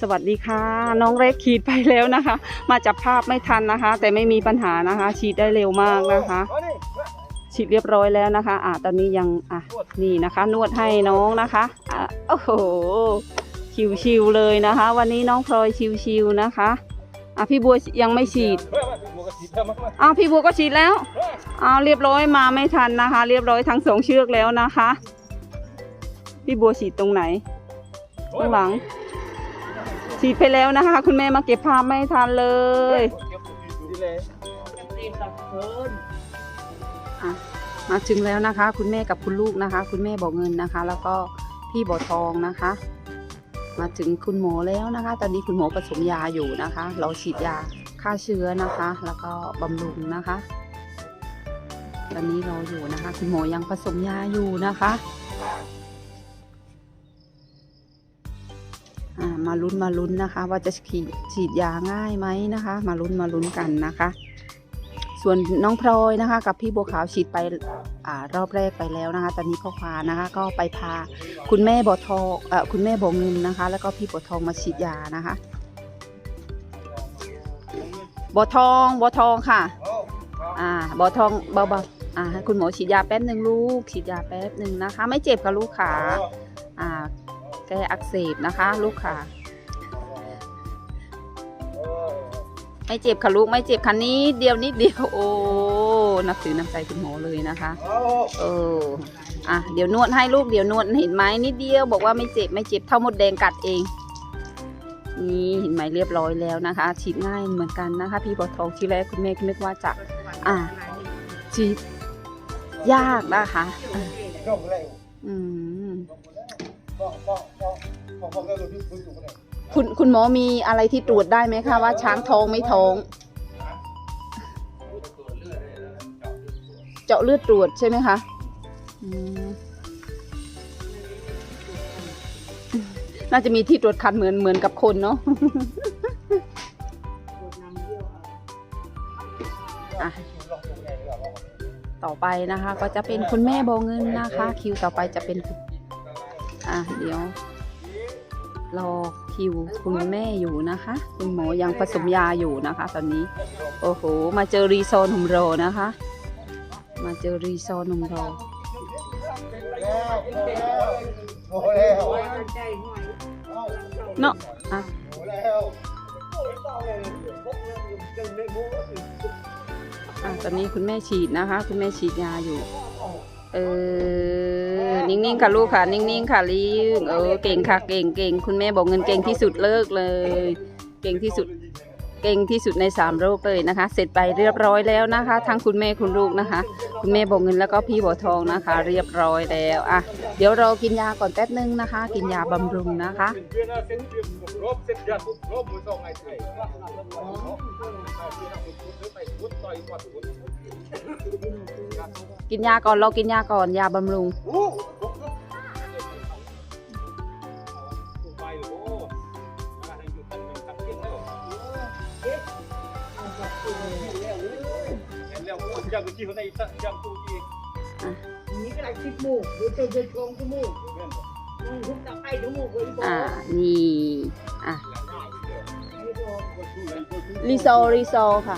สวัสดีค่ะ น้องเล็กขีดไปแล้วนะคะ มาจับภาพไม่ทันนะคะ แต่ไม่มีปัญหานะคะ ฉีดได้เร็วมากนะคะ ฉีดเรียบร้อยแล้วนะคะ อ่าตอนนี้ยังอะนี่นะคะ นวดให้น้องนะคะอะโอ้โหชิวๆเลยนะคะ วันนี้น้องพลอยชิวๆนะคะอะพี่บัวยังไม่ฉีดอ้าวพี่บัวก็ฉีดแล้วอ้าวเรียบร้อยมาไม่ทันนะคะ เรียบร้อยทั้งสองเชือกแล้วนะคะ พี่บัวฉีดตรงไหนข้างหลัง ฉีดไปแล้วนะคะ คุณแม่มาเก็บภาพไม่ทันเลยอะมาถึงแล้วนะคะ คุณแม่กับคุณลูกนะคะ คุณแม่บอกเงินนะคะ แล้วก็พี่บอกทองนะคะ มาถึงคุณหมอแล้วนะคะ ตอนนี้คุณหมอผสมยาอยู่นะคะ เราฉีดยาฆ่าเชื้อนะคะ แล้วก็บำรุงนะคะ ตอนนี้เรออยู่นะคะ คุณหมอยังผสมยาอยู่นะคะ มาลุ้นมาลุ้นนะคะ ว่าจะฉีดฉีดยาง่ายไหมนะคะ มาลุ้นมาลุ้นกันนะคะ ส่วนน้องพลอยนะคะ กับพี่บัวขาวฉีดไปอรอบแรกไปแล้วนะคะ ตอนนี้พ่อควานะคะ ก็ไปพาคุณแม่บอทองอคุณแม่บอเงินนะคะ แล้วก็พี่บัวทองมาฉีดยานะคะบัวทองบัวทองค่ะ อ่าบัวทองเบาๆอ่าให้คุณหมอฉีดยาแป๊บหนึ่งลูกฉีดยาแป๊บหนึ่งนะคะ ไม่เจ็บค่ะลูกขาอ่า แก้อักเสบนะคะ ลูกค่ะ ไม่เจ็บค่ะลูกไม่เจ็บค่ะนี้เดียวนิดเดียวโอ้นับถือน้ำใจคุณหมอเลยนะคะเอออะเดี๋ยวนวดให้ลูกเดี๋ยวนวดเห็นไหมนิดเดียวบอกว่าไม่เจ็บไม่เจ็บเท่ามดแดงกัดเองนี่เห็นไหมเรียบร้อยแล้วนะคะ ฉีดง่ายเหมือนกันนะคะ พี่บอทองทีแรกคุณแม่ก็นึกว่าจะอะฉีดยากนะคะอ่ะอืมคุณคุณหมอมีอะไรที่ตรวจได้ไหมคะว่าช้างท้องไม่ท้องเจาะเลือดตรวจใช่ไหมคะอืมน่าจะมีที่ตรวจคันเหมือนเหมือนกับคนเนาะอะต่อไปนะคะ ก็จะเป็นคุณแม่โบเงินนะคะ คิวต่อไปจะเป็น อะเดี๋ยว รอคิวคุณแม่อยู่นะคะ คุณหมอยังผสมยาอยู่นะคะ ตอนนี้ โอ้โห มาเจอรีโซนหนุ่มโรนะคะ มาเจอรีโซนหนุ่มโรเนาะอะอะตอนนี้คุณแม่ฉีดนะคะ คุณแม่ฉีดยาอยู่ เออ นิ่งๆ ค่ะลูกค่ะ นิ่งๆ ค่ะลิงเออ เก่งค่ะ เก่งเก่ง คุณแม่บอกเงินเก่งที่สุดเลิกเลย เก่งที่สุด เก่งที่สุดในสามโรคเลยนะคะ เสร็จไปเรียบร้อยแล้วนะคะ ทั้งคุณแม่คุณลูกนะคะ คุณแม่บอกเงินแล้วก็พี่บอกทองนะคะ เรียบร้อยแล้ว อะ เดี๋ยวเรากินยาก่อนแป๊บนึงนะคะ กินยาบำรุงนะคะ กินยาก่อนเรากินยาก่อนยาบำรุงยังกี่คนในยังตู้อีกนี่ก็ได้คิดหมูหรือเจอเจอชงจมูกอืมทุกตาไอ้จมูกเลยบอกอ่านี่อะรีโซรีโซค่ะ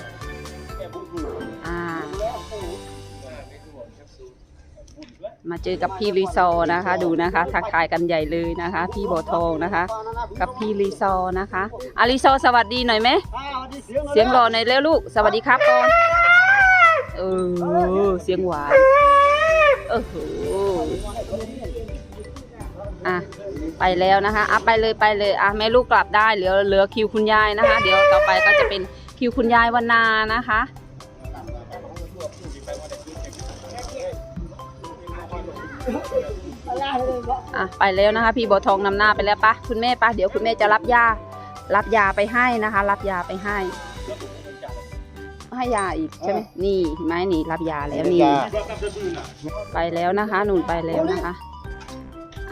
มาเจอกับพี่รีโซนะคะ ดูนะคะทักทายกันใหญ่เลยนะคะ พี่โบทองนะคะ กับพี่รีโซนะคะอารีโซสวัสดีหน่อยไหมเสียงรอหน่อยแล้วลูก สวัสดีครับก่อนเออเสียงหวานโอ้โหอะไปแล้วนะคะอะไปเลยไปเลยอะแม่ลูกกลับได้เหลือเหลือคิวคุณยายนะคะ เดี๋ยวต่อไปก็จะเป็นคิวคุณยายวันนานะคะ อะไปแล้วนะคะ พี่บัวทองนำหน้าไปแล้วปะคุณแม่ปะเดี๋ยวคุณแม่จะรับยารับยาไปให้นะคะ รับยาไปให้ ให้ยาอีกใช่ไหมนี่เห็นไหมนี่รับยาแล้วนี่ไปแล้วนะคะหนุนไปแล้วนะคะ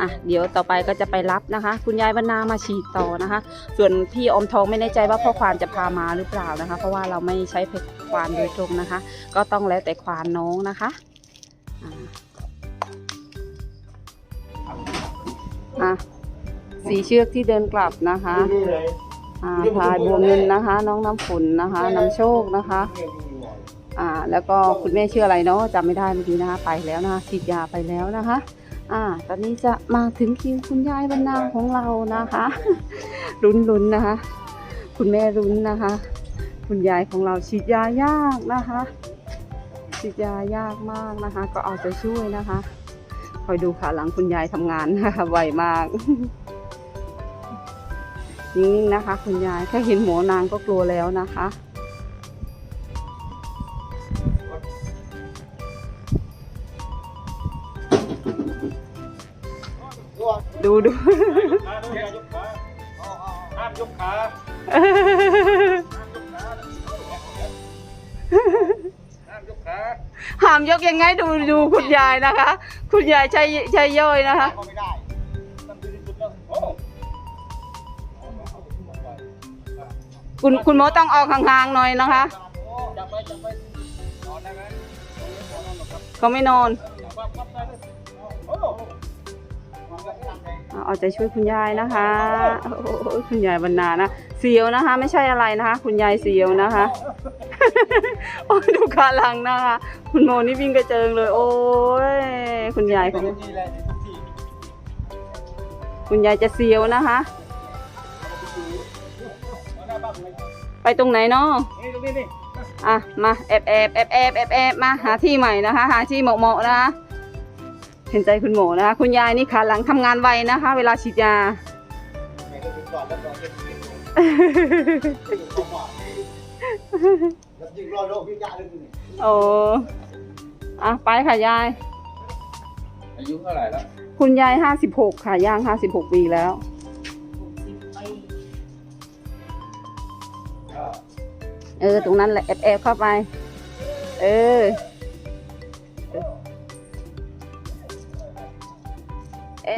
อะเดี๋ยวต่อไปก็จะไปรับนะคะ คุณยายบรรณามาฉีดต่อนะคะ ส่วนพี่อมทองไม่แน่ใจว่าพ่อควานจะพามาหรือเปล่านะคะ เพราะว่าเราไม่ใช้ควานโดยตรงนะคะ ก็ต้องแล้วแต่ควานน้องนะคะ อะสีเชือกที่เดินกลับนะคะนี่เลยอ่าพลายบัวเงินนะคะ น้องน้ำฝนนะคะน้ำโชคนะคะ อ่า แล้วก็คุณแม่ชื่ออะไรเนาะจำไม่ได้เมื่อกี้นะคะไปแล้วนะคะฉีดยาไปแล้วนะคะ อ่า ตอนนี้จะมาถึงคิวคุณยายบรรณาของเรานะคะลุ้นๆนะคะ คุณแม่ลุ้นนะคะ คุณยายของเราฉีดยายากนะคะฉีดยายากมากนะคะ ก็เอาใจช่วยนะคะ คอยดูค่ะหลังคุณยายทำงานนะคะไวมากนิ่งๆนะคะ คุณยายแค่เห็นหมอนางก็กลัวแล้วนะคะดูดูขาดูอย่ายกขาห้ามยกขาห้ามยกขา หามยกยังไงดูดูคุณยายนะคะ คุณยายใช้ใช้ย่อยนะคะก็ไม่ได้ตั้งที่สุดแล้วโอ้คุณคุณหมอต้องออกห่างๆหน่อยนะคะ จับไปจับไปนอนได้ไหมเขาไม่นอน จับปั๊บปั๊บได้เลยโอ้เอาใจช่วยคุณยายนะคะโอ้คุณยายบรรณานะเสียวนะคะ ไม่ใช่อะไรนะคะ คุณยายเสียวนะคะ โอ้ยดูขาหลังนะคะ คุณโมนี่วิ่งกระเจิงเลย โอ้ยคุณยายของคุณยายจะเสียวนะคะ ไปตรงไหนเนาะอะมาแอบแอบแอบแอบแอบแอบมาหาที่ใหม่นะคะ หาที่เหมาะเหมาะนะคะเห็นใจคุณหมอนะคะ คุณยายนี่ขาหลังทำงานไวนะคะ เวลาฉีดยา แม่ก็ถึงก่อนแล้วก็เก็บเงินแล้วยิงรอโลกพิจารณ์เลยนี่โอ้อะไปค่ะยาย อายุเท่าไหร่แล้วคุณยายห้าสิบหกค่ะย่างห้าสิบหกปีแล้วเออ ตรงนั้นแหละแอบแอบเข้าไป เออ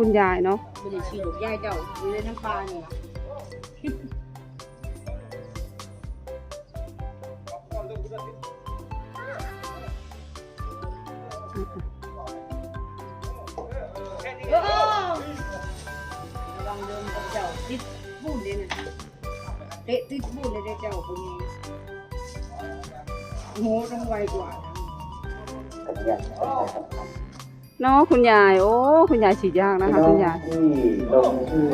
คุณยายเนาะ ไม่ได้ฉีดยายเจ้าอยู่ในน้ำปลาเนี่ย โอ้ระวังเดินกับเจ้าติดบูนเลยนะเตะติดบูนเลยเด้อเจ้าคนนี้โหต้องไวกว่านะเนาะคุณยายโอ้คุณยายฉีดยากนะคะคุณยายที่ลงชื่อ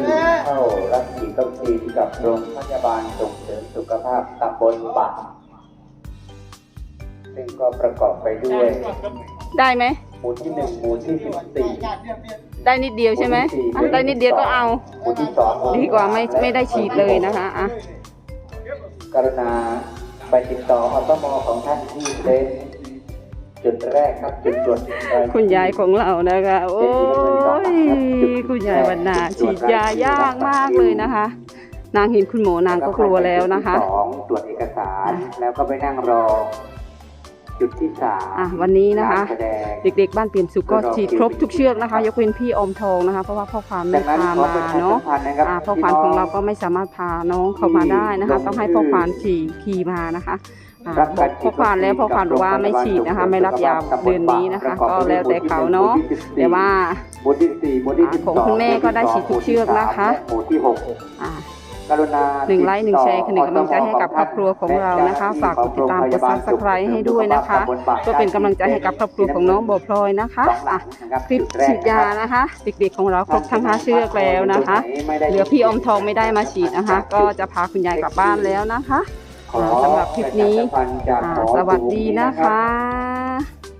เข้ารับฉีดวัคซีนกับโรงพยาบาลส่งเสริมสุขภาพตำบลบัตรซึ่งก็ประกอบไปด้วย ได้ไหมหมู่ที่หนึ่งหมู่ที่สิบสี่ ได้นิดเดียวใช่ไหมอะได้นิดเดียวก็เอาหมู่ที่สองหมู่ดีที่กว่าไม่ไม่ได้ฉีดเลยนะคะอะกรุณาไปติดต่ออสมของท่านที่เป็นจุดแรกครับจุดตรวจรชื่อ คุณยายของเรานะคะ โอ้ยคุณยายบรรณาฉีดยายากมากเลยนะคะ นางเห็นคุณหมอนางก็กลัวแล้วนะคะจุดที่สองตรวจเอกสารแล้วก็ไปนั่งรอ จุดที่สามอะวันนี้นะคะการแสดงเด็กๆบ้านเตรียมสุขก็ฉีดครบทุกเชือกนะคะ ยกเว้นพี่อมทองนะคะ เพราะว่าพ่อความไม่ดังนั้นพาขอมาประชาเนาะสัมพันธ์นะครับอ่าพ่อควานของเราก็ไม่สามารถพาน้องเข้ามาได้นะคะ ต้องให้พ่อควานขี่ขี่มานะคะอ่าบอกพ่อควานแล้วพ่อควานบอกว่าไม่ฉีดนะคะ ไม่รับยาเดือนนี้นะคะ ก็แล้วแต่เขาเนาะแต่ว่าหมู่ที่สี่หมู่ที่อ่าสิบของคุณแม่ก็ได้ฉีดทุกเชือกนะคะหมู่ที่หกอ่าก รุณาหนึ่งไลค์หนึ่งแชร์คือหนึ่งกำลังใจให้กับครอบครัวของเรานะคะ ฝากกดติดตามกดซับสไครต์ให้ด้วยนะคะเพื่อเป็นกำลังใจให้กับครอบครัวของน้องโบวพลอยนะคะอะคลิปฉีดยานะคะเด็กๆของเราครบทั้งห้าเชือกแล้วนะคะเหลือพี่อมทองไม่ได้มาฉีดนะคะ ก็จะพาคุณยายกลับบ้านแล้วนะคะขอสำหรับคลิปนี้ประชาสัมพัธ์จากอ่าหมอสวัสดีดูนะคะ